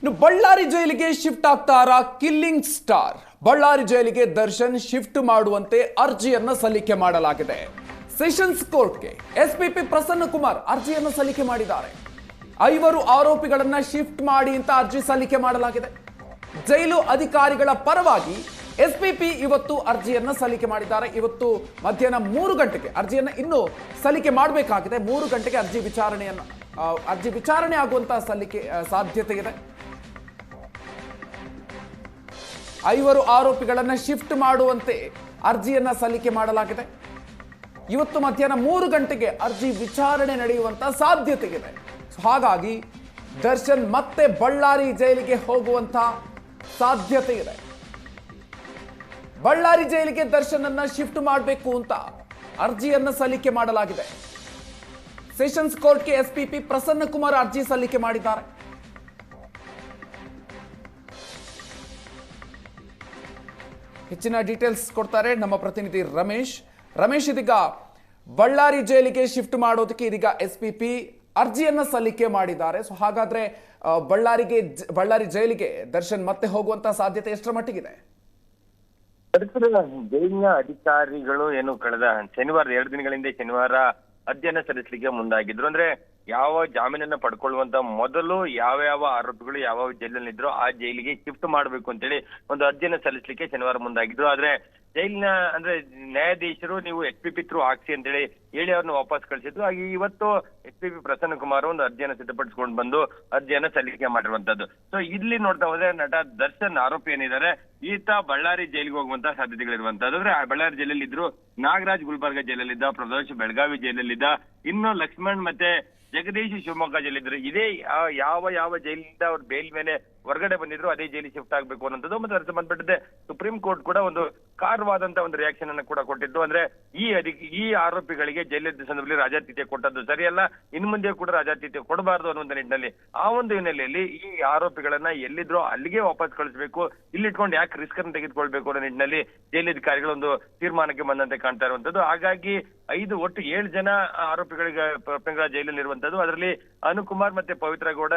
ಇನ್ನು ಬಳ್ಳಾರಿ ಜೈಲಿಗೆ ಶಿಫ್ಟ್ ಆಗ್ತಾರ ಕಿಲ್ಲಿಂಗ್ ಸ್ಟಾರ್? ಬಳ್ಳಾರಿ ಜೈಲಿಗೆ ದರ್ಶನ್ ಶಿಫ್ಟ್ ಮಾಡುವಂತೆ ಅರ್ಜಿಯನ್ನು ಸಲ್ಲಿಕೆ ಮಾಡಲಾಗಿದೆ. ಸೆಷನ್ಸ್ ಕೋರ್ಟ್ಗೆ ಎಸ್ಪಿಪಿ ಪ್ರಸನ್ನ ಕುಮಾರ್ ಅರ್ಜಿಯನ್ನು ಸಲ್ಲಿಕೆ ಮಾಡಿದ್ದಾರೆ. ಐವರು ಆರೋಪಿಗಳನ್ನ ಶಿಫ್ಟ್ ಮಾಡಿ ಅಂತ ಅರ್ಜಿ ಸಲ್ಲಿಕೆ ಮಾಡಲಾಗಿದೆ. ಜೈಲು ಅಧಿಕಾರಿಗಳ ಪರವಾಗಿ ಎಸ್ಪಿಪಿ ಇವತ್ತು ಅರ್ಜಿಯನ್ನು ಸಲ್ಲಿಕೆ ಮಾಡಿದ್ದಾರೆ. ಇವತ್ತು ಮಧ್ಯಾಹ್ನ ಮೂರು ಗಂಟೆಗೆ ಅರ್ಜಿಯನ್ನು ಇನ್ನೂ ಸಲ್ಲಿಕೆ ಮಾಡಬೇಕಾಗಿದೆ. ಮೂರು ಗಂಟೆಗೆ ಅರ್ಜಿ ವಿಚಾರಣೆಯನ್ನು ಅರ್ಜಿ ವಿಚಾರಣೆ ಆಗುವಂತಹ ಸಲ್ಲಿಕೆ ಸಾಧ್ಯತೆ ಇದೆ. ಐವರು ಆರೋಪಿಗಳನ್ನು ಶಿಫ್ಟ್ ಮಾಡುವಂತೆ ಅರ್ಜಿಯನ್ನು ಸಲ್ಲಿಕೆ ಮಾಡಲಾಗಿದೆ. ಇವತ್ತು ಮಧ್ಯಾಹ್ನ ಮೂರು ಗಂಟೆಗೆ ಅರ್ಜಿ ವಿಚಾರಣೆ ನಡೆಯುವಂಥ ಸಾಧ್ಯತೆ ಇದೆ ಹಾಗಾಗಿ ದರ್ಶನ್ ಮತ್ತೆ ಬಳ್ಳಾರಿ ಜೈಲಿಗೆ ಹೋಗುವಂತ ಸಾಧ್ಯತೆ ಇದೆ ಬಳ್ಳಾರಿ ಜೈಲಿಗೆ ದರ್ಶನ್ ಅನ್ನ ಶಿಫ್ಟ್ ಮಾಡಬೇಕು ಅಂತ ಅರ್ಜಿಯನ್ನ ಸಲ್ಲಿಕೆ ಮಾಡಲಾಗಿದೆ. ಸೆಷನ್ಸ್ ಕೋರ್ಟ್ಗೆ ಎಸ್ಪಿಪಿ ಪ್ರಸನ್ನ ಕುಮಾರ್ ಅರ್ಜಿ ಸಲ್ಲಿಕೆ ಮಾಡಿದ್ದಾರೆ. ಹೆಚ್ಚಿನ ಡೀಟೇಲ್ಸ್ ಕೊಡ್ತಾರೆ ನಮ್ಮ ಪ್ರತಿನಿಧಿ ರಮೇಶ್. ರಮೇಶ್, ಇದೀಗ ಬಳ್ಳಾರಿ ಜೈಲಿಗೆ ಶಿಫ್ಟ್ ಮಾಡೋದಕ್ಕೆ ಇದೀಗ ಎಸ್ ಪಿ ಪಿ ಅರ್ಜಿಯನ್ನ ಸಲ್ಲಿಕೆ ಮಾಡಿದ್ದಾರೆ. ಸೊ ಹಾಗಾದ್ರೆ ಬಳ್ಳಾರಿಗೆ ಬಳ್ಳಾರಿ ಜೈಲಿಗೆ ದರ್ಶನ್ ಮತ್ತೆ ಹೋಗುವಂತ ಸಾಧ್ಯತೆ ಎಷ್ಟರ ಮಟ್ಟಿಗಿದೆ? ಜೈಲಿನ ಅಧಿಕಾರಿಗಳು ಏನು ಕಳೆದ ಶನಿವಾರ, ಎರಡು ದಿನಗಳಿಂದ ಶನಿವಾರ ಅಧ್ಯಯನ ಸಲ್ಲಿಸಲಿಕ್ಕೆ ಮುಂದಾಗಿದ್ರು. ಅಂದ್ರೆ ಯಾವ ಜಾಮೀನನ್ನ ಪಡ್ಕೊಳ್ಳುವಂತ ಮೊದಲು ಯಾವ ಯಾವ ಆರೋಪಿಗಳು ಯಾವ ಜೈಲಿನಲ್ಲಿದ್ರು ಆ ಜೈಲಿಗೆ ಶಿಫ್ಟ್ ಮಾಡಬೇಕು ಅಂತೇಳಿ ಒಂದು ಅಧ್ಯಯನ ಸಲ್ಲಿಸಲಿಕ್ಕೆ ಶನಿವಾರ ಮುಂದಾಗಿದ್ರು. ಆದ್ರೆ ಜೈಲಿನ, ಅಂದ್ರೆ ನ್ಯಾಯಾಧೀಶರು, ನೀವು ಎಸ್ ಪಿ ಪಿ ಥ್ರೂ ಹಾಕ್ಸಿ ಅಂತೇಳಿ ಹೇಳಿ ಅವ್ರನ್ನ ವಾಪಸ್ ಕಳಿಸಿದ್ರು. ಹಾಗೆ ಇವತ್ತು S P P Prasanna Kumar ಒಂದು ಅರ್ಜಿಯನ್ನು ಸಿದ್ಧಪಡಿಸಿಕೊಂಡು ಬಂದು ಅರ್ಜಿಯನ್ನ ಸಲ್ಲಿಕೆ ಮಾಡಿರುವಂತದ್ದು. ಸೊ ಇಲ್ಲಿ ನೋಡ್ತಾ ಹೋದ್ರೆ ನಟ ದರ್ಶನ್ ಆರೋಪಿ ಏನಿದ್ದಾರೆ, ಈತ ಬಳ್ಳಾರಿ ಜೈಲಿಗೆ ಹೋಗುವಂತ ಸಾಧ್ಯತೆಗಳಿರುವಂತದ್ದು. ಅಂದ್ರೆ ಬಳ್ಳಾರಿ ಜೈಲಲ್ಲಿ ಇದ್ರು ನಾಗರಾಜ್ ಗುಲ್ಬರ್ಗ ಜೈಲಲ್ಲಿದ್ದ, ಪ್ರದೋಷ್ ಬೆಳಗಾವಿ ಜೈಲಲ್ಲಿದ್ದ, ಇನ್ನು ಲಕ್ಷ್ಮಣ್ ಮತ್ತೆ ಜಗದೀಶ್ ಶಿವಮೊಗ್ಗ ಜೈಲಿದ್ರು ಇದೇ ಯಾವ ಯಾವ ಜೈಲಿಂದ ಅವ್ರ ಬೇಲ್ ಮೇಲೆ ಹೊರಗಡೆ ಬಂದಿದ್ರು, ಅದೇ ಜೈಲಿಗೆ ಶಿಫ್ಟ್ ಆಗ್ಬೇಕು ಅನ್ನೋದು ಮತ್ತೆ ಅದಕ್ಕೆ ಸಂಬಂಧಪಟ್ಟಂತೆ ಸುಪ್ರೀಂ ಕೋರ್ಟ್ ಕೂಡ ಒಂದು ಕಾರವಾದಂತ ಒಂದು ರಿಯಾಕ್ಷನ್ ಅನ್ನು ಕೂಡ ಕೊಟ್ಟಿದ್ದು ಅಂದ್ರೆ ಈ ಈ ಆರೋಪಿಗಳಿಗೆ ಜೈಲಿದ್ದ ಸಂದರ್ಭದಲ್ಲಿ ರಾಜಾತಿಥ್ಯ ಕೊಟ್ಟದ್ದು ಸರಿಯಲ್ಲ ಇನ್ ಮುಂದೆ ಕೂಡ ರಾಜಾತಿಥ್ಯ ಕೊಡಬಾರದು ಅನ್ನುವಂತ ನಿಟ್ಟಿನಲ್ಲಿ, ಆ ಒಂದು ಹಿನ್ನೆಲೆಯಲ್ಲಿ ಈ ಆರೋಪಿಗಳನ್ನ ಎಲ್ಲಿದ್ರೋ ಅಲ್ಲಿಗೆ ವಾಪಸ್ ಕಳಿಸಬೇಕು, ಇಲ್ಲಿಟ್ಕೊಂಡು ಯಾಕೆ ರಿಸ್ಕ್ ಅನ್ನು ತೆಗೆದುಕೊಳ್ಬೇಕು ಅನ್ನೋ ನಿಟ್ಟಿನಲ್ಲಿ ಜೈಲಧಿಕಾರಿಗಳು ಒಂದು ತೀರ್ಮಾನಕ್ಕೆ ಬಂದಂತೆ ಕಾಣ್ತಾ ಇರುವಂತದ್ದು. ಹಾಗಾಗಿ ಐದು ಒಟ್ಟು ಏಳು ಜನ ಆರೋಪಿಗಳಿಗೆ ಪರಪ್ನಗರ ಜೈಲಲ್ಲಿ ಇರುವಂತದ್ದು. ಅದರಲ್ಲಿ ಅನುಕುಮಾರ್ ಮತ್ತೆ ಪವಿತ್ರ ಗೌಡ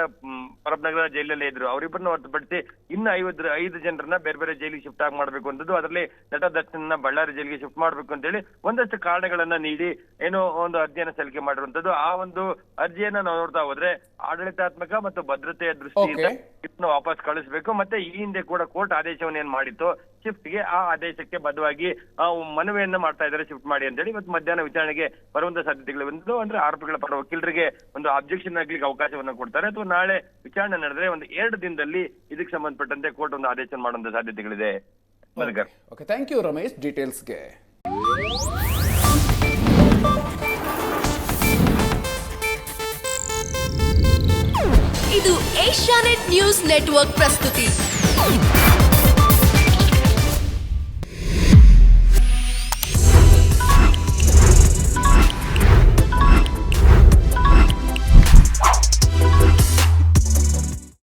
ಪರಬ್ನಗರ ಜೈಲಲ್ಲೇ ಇದ್ರು. ಅವರಿಬ್ಬರನ್ನ ಹೊರತುಪಡಿಸಿ ಇನ್ನು ಐವತ್ತು ಐದು ಜನರನ್ನ ಬೇರೆ ಬೇರೆ ಜೈಲಿಗೆ ಶಿಫ್ಟ್ ಆಗಿ ಮಾಡ್ಬೇಕು ಅಂತದ್ದು. ಅದರಲ್ಲಿ ನಟ ದರ್ಶನ ಬಳ್ಳಾರಿ ಜೈಲಿಗೆ ಶಿಫ್ಟ್ ಮಾಡ್ಬೇಕು ಅಂತೇಳಿ ಒಂದಷ್ಟು ಕಾರಣಗಳನ್ನ ನೀಡಿ ಏನೋ ಒಂದು ಅರ್ಜಿಯನ್ನ ಸಲ್ಲಿಕೆ ಮಾಡಿರುವಂತದ್ದು. ಆ ಒಂದು ಅರ್ಜಿಯನ್ನ ನಾವು ನೋಡ್ತಾ ಹೋದ್ರೆ ಆಡಳಿತಾತ್ಮಕ ಮತ್ತು ಭದ್ರತೆಯ ದೃಷ್ಟಿಯಿಂದ ವಾಪಸ್ ಕಳಿಸಬೇಕು. ಮತ್ತೆ ಈ ಹಿಂದೆ ಕೂಡ ಕೋರ್ಟ್ ಆದೇಶವನ್ನು ಏನ್ ಮಾಡಿತ್ತು ಶಿಫ್ಟ್ಗೆ ಆ ಆದೇಶಕ್ಕೆ ಬದ್ಧವಾಗಿ ಆ ಮನವಿಯನ್ನ ಮಾಡ್ತಾ ಇದ್ದಾರೆ ಶಿಫ್ಟ್ ಮಾಡಿ ಅಂತೇಳಿ ಇವತ್ತು ಮಧ್ಯಾಹ್ನ ವಿಚಾರಣೆಗೆ ಬರುವಂತ ಸಾಧ್ಯತೆಗಳು ಒಂದು ಅಂದ್ರೆ ಆರೋಪಿಗಳ ಪರ ವಕೀಲರಿಗೆ ಒಂದು ಅಬ್ಜೆಕ್ಷನ್ ಆಗ್ಲಿಕ್ಕೆ ಅವಕಾಶವನ್ನ ಕೊಡ್ತಾರೆ ಅಥವಾ ನಾಳೆ ವಿಚಾರಣೆ ನಡೆದ್ರೆ ಒಂದು ಎರಡು ದಿನದಲ್ಲಿ ಇದಕ್ಕೆ ಸಂಬಂಧಪಟ್ಟಂತೆ ಕೋರ್ಟ್ ಒಂದು ಆದೇಶ ಮಾಡುವಂತ ಸಾಧ್ಯತೆಗಳಿದೆ. Okay thank you Ramesh. ಡೀಟೇಲ್ಸ್ಗೆ ಇದು ಏಷ್ಯಾನೆಟ್ ನ್ಯೂಸ್ ನೆಟ್ವರ್ಕ್ ಪ್ರಸ್ತುತಿ.